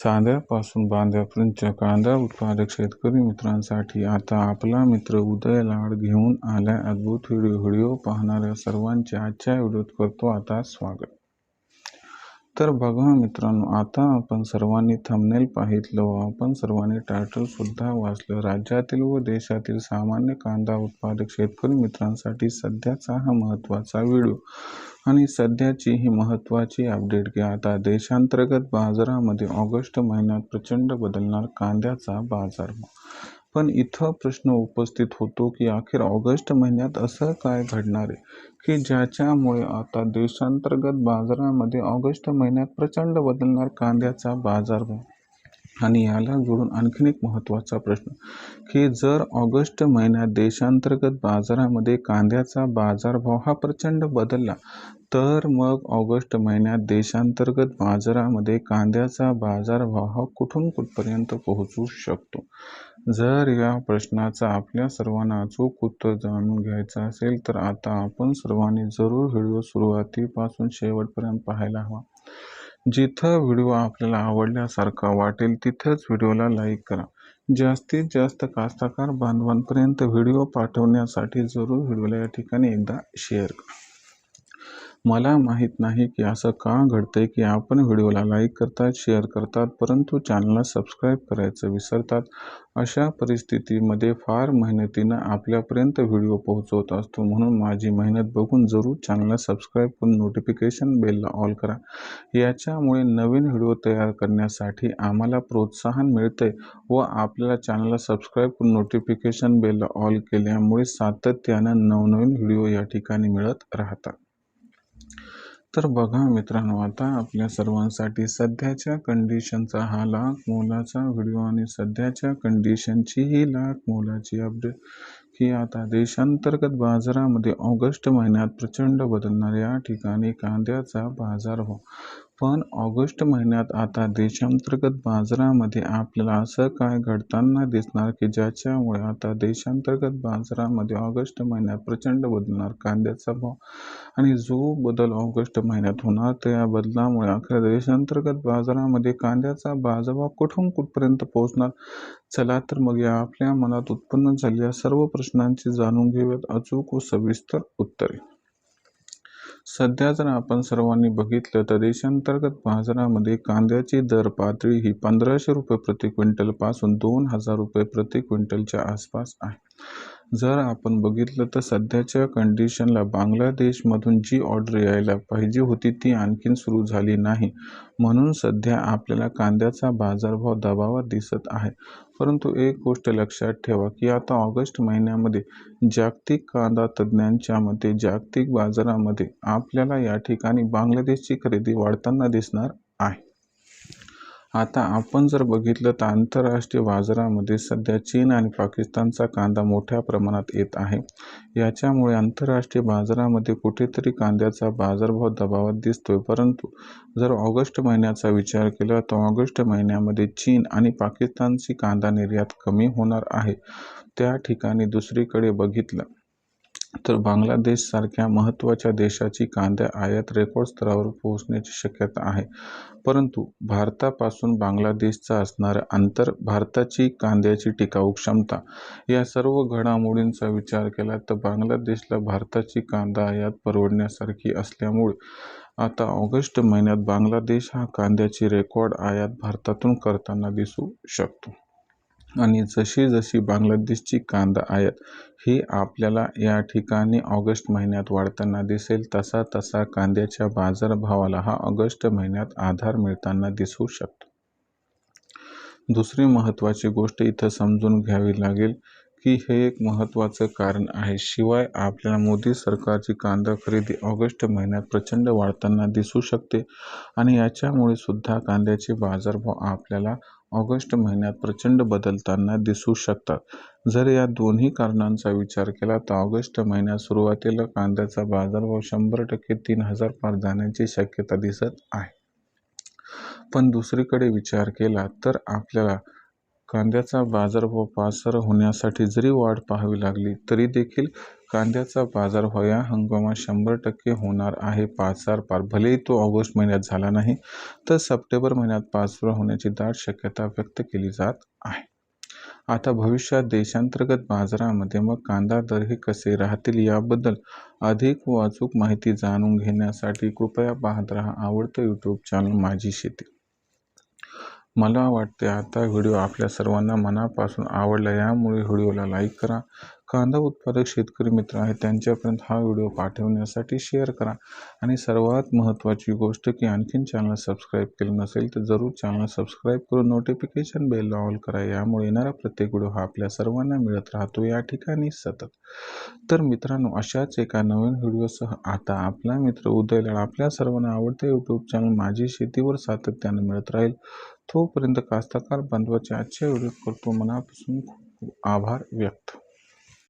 चांद्यापासून बांध्यापर्यंत कांदा उत्पादक शेतकरी मित्रांसाठी आता आपला मित्र उदय लाड घेऊन आलाय अद्भुत व्हिडिओ व्हिडिओ पाहणाऱ्या सर्वांचे आजच्या व्हिडिओत करतो आता स्वागत. तर बघा मित्रांनो आता आपण सर्वांनी थंबनेल पाहितलं व आपण सर्वांनी टायटलसुद्धा वाचलं. राज्यातील व देशातील सामान्य कांदा उत्पादक शेतकरी मित्रांसाठी सध्याचा हा महत्त्वाचा व्हिडिओ आणि सध्याची ही महत्त्वाची अपडेट घ्या. आता देशांतर्गत बाजारामध्ये ऑगस्ट महिन्यात प्रचंड बदलणार कांद्याचा बाजार पण इथं प्रश्न उपस्थित होतो की अखेर ऑगस्ट महिन्यात असं काय घडणार आहे? की ज्याच्यामुळे आता देशांतर्गत बाजारामध्ये ऑगस्ट महिन्यात प्रचंड बदलणार कांद्याचा बाजारभाव? आणि याला जोडून आणखीन एक महत्त्वाचा प्रश्न की जर ऑगस्ट महिन्यात देशांतर्गत बाजारामध्ये कांद्याचा बाजारभाव हा प्रचंड बदलला तर मग ऑगस्ट महिन्यात देशांतर्गत बाजारामध्ये कांद्याचा बाजारभाव हा कुठून कुठपर्यंत पोहोचू शकतो? जर या प्रश्नाचा आपल्या सर्वांना अचूक उत्तर जाणून घ्यायचं असेल तर आता आपण सर्वांनी जरूर व्हिडिओ सुरुवातीपासून शेवटपर्यंत पाहायला हवा. जिथं व्हिडिओ आपल्याला आवडल्यासारखा वाटेल तिथंच व्हिडिओला लाईक करा. जास्तीत जास्त कास्तकार बांधवांपर्यंत व्हिडिओ पाठवण्यासाठी जरूर व्हिडिओला या ठिकाणी एकदा शेअर करा. मला माहीत नाही की असं का घडतंय की आपण व्हिडिओला लाईक करतात शेअर करतात परंतु चॅनलला सबस्क्राईब करायचं विसरतात. अशा परिस्थितीमध्ये फार मेहनतीनं आपल्यापर्यंत व्हिडिओ पोहोचवत असतो म्हणून माझी मेहनत बघून जरूर चॅनलला सबस्क्राईब करून नोटिफिकेशन बेलला ऑल करा. याच्यामुळे नवीन व्हिडिओ तयार करण्यासाठी आम्हाला प्रोत्साहन मिळते व आपल्याला चॅनलला सबस्क्राईब करून नोटिफिकेशन बेलला ऑल केल्यामुळे सातत्यानं नवनवीन व्हिडिओ या ठिकाणी मिळत राहतात. तर बघा मित्रांनो आता आपल्या सर्वांसाठी सध्याच्या कंडिशनचा हा लाख मोलाचा व्हिडिओ आणि सध्याच्या कंडिशनची ही लाख मोलाची अपडेट ही आता देशांतर्गत बाजारामध्ये ऑगस्ट महिन्यात प्रचंड बदलणार या ठिकाणी कांद्याचा बाजार हो. पण ऑगस्ट महिन्यात आता देशांतर्गत बाजारामध्ये आपल्याला असं काय घडताना दिसणार की ज्याच्यामुळे आता देशांतर्गत बाजारामध्ये ऑगस्ट महिन्यात प्रचंड बदलणार कांद्याचा भाव? आणि जो बदल ऑगस्ट महिन्यात होणार त्या बदलामुळे अखेर देशांतर्गत बाजारामध्ये कांद्याचा बाजारभाव कुठून कुठपर्यंत पोहोचणार? चला तर मग या आपल्या मनात उत्पन्न झालेल्या सर्व प्रश्नांची जाणून घेऊयात. अचूक व सविस्तर उत्तरे. सध्या जर आपण सर्वांनी बघितलं तर देशांतर्गत बाजारामध्ये कांद्याची दर पातळी ही पंधराशे रुपये प्रति क्विंटलपासून दोन हजार रुपये प्रति क्विंटलच्या आसपास आहे. जर आपण बघितलं तर सध्याच्या कंडिशनला बांगलादेशमधून जी ऑर्डर यायला पाहिजे होती ती आणखीन सुरू झाली नाही. म्हणून सध्या आपल्याला कांद्याचा बाजारभाव दबावात दिसत आहे. परंतु एक गोष्ट लक्षात ठेवा की आता ऑगस्ट महिन्यामध्ये जागतिक कांदा तज्ज्ञांच्या मते जागतिक बाजारामध्ये आपल्याला या ठिकाणी बांगलादेशची खरेदी वाढताना दिसणार आहे. आता आपण जर बघितलं तर आंतरराष्ट्रीय बाजारामध्ये सध्या चीन आणि पाकिस्तानचा कांदा मोठ्या प्रमाणात येत आहे. याच्यामुळे आंतरराष्ट्रीय बाजारामध्ये कुठेतरी कांद्याचा बाजारभाव दबावात दिसतोय. परंतु जर ऑगस्ट महिन्याचा विचार केला तर ऑगस्ट महिन्यामध्ये चीन आणि पाकिस्तानची कांदा निर्यात कमी होणार आहे. त्या ठिकाणी दुसरीकडे बघितलं तर बांगलादेशसारख्या महत्त्वाच्या देशाची कांदा आयात रेकॉर्ड स्तरावर पोहोचण्याची शक्यता आहे. परंतु भारतापासून बांगलादेशचा असणारं अंतर भारताची कांद्याची टिकाऊ क्षमता या सर्व घडामोडींचा विचार केला तर बांगलादेशला भारताची कांदा आयात परवडण्यासारखी असल्यामुळे आता ऑगस्ट महिन्यात बांगलादेश हा कांद्याची रेकॉर्ड आयात भारतातून करताना दिसू शकतो. आणि जशी जशी बांगलादेशची कांदा आयात ही आपल्याला या ठिकाणी ऑगस्ट महिन्यात वाढताना दिसेल तसा तसा कांद्याच्या बाजारभावाला हा ऑगस्ट महिन्यात आधार मिळताना दिसू शकतो. दुसरी महत्त्वाची गोष्ट इथं समजून घ्यावी लागेल की हे एक महत्त्वाचं कारण आहे. शिवाय आपल्याला मोदी सरकारची कांदा खरेदी ऑगस्ट महिन्यात प्रचंड वाढताना दिसू शकते आणि याच्यामुळे सुद्धा कांद्याचे बाजारभाव आपल्याला ऑगस्ट महिन्यात प्रचंड बदलताना दिसू शकतात. जर या दोन्ही कारणांचा विचार केला तर ऑगस्ट महिन्यात सुरुवातीला कांद्याचा बाजारभाव शंभर टक्के तीन हजार पार जाण्याची शक्यता दिसत आहे. पण दुसरीकडे विचार केला तर आपल्याला कांद्याचा बाजारभाव पासर होण्यासाठी जरी वाढ पाहावी लागली तरी देखील कांद्याचा बाजार या हंगामात शंभर टक्के होणार आहे पाच हजार पार. भलेही तो ऑगस्ट महिन्यात झाला नाही तर सप्टेंबर महिन्यात पाचवा होण्याची दाट शक्यता व्यक्त केली जात आहे. आता भविष्यात देशांतर्गत बाजारामध्ये मग कांदा दर हे कसे राहतील याबद्दल अधिक व अचूक माहिती जाणून घेण्यासाठी कृपया पाहत राहा आवडतं यूट्यूब चॅनल माझी शेती. मला वाटते आता व्हिडिओ आपल्या सर्वांना मनापासून आवडला यामुळे व्हिडिओला लाईक करा कांदा उत्पादक शेतकरी मित्र आहेत त्यांच्यापर्यंत हा व्हिडिओ पाठवण्यासाठी शेअर करा. आणि सर्वात महत्त्वाची गोष्ट की आणखीन चॅनल सबस्क्राईब केलं नसेल तर जरूर चॅनल सबस्क्राईब करून नोटिफिकेशन बेल ऑल करा. यामुळे येणारा प्रत्येक व्हिडिओ हा आपल्या सर्वांना मिळत राहतो. या ठिकाणी सतत. तर मित्रांनो अशाच एका नवीन व्हिडिओसह आता आपला मित्र उदयलाल आपल्या सर्वांना आवडते यूट्यूब चॅनल माझी शेतीवर सातत्यानं मिळत राहील. तोपर्यंत कास्तकार बांधवाचे आजच्या व्हिडिओ करतो मनापासून खूप आभार व्यक्त.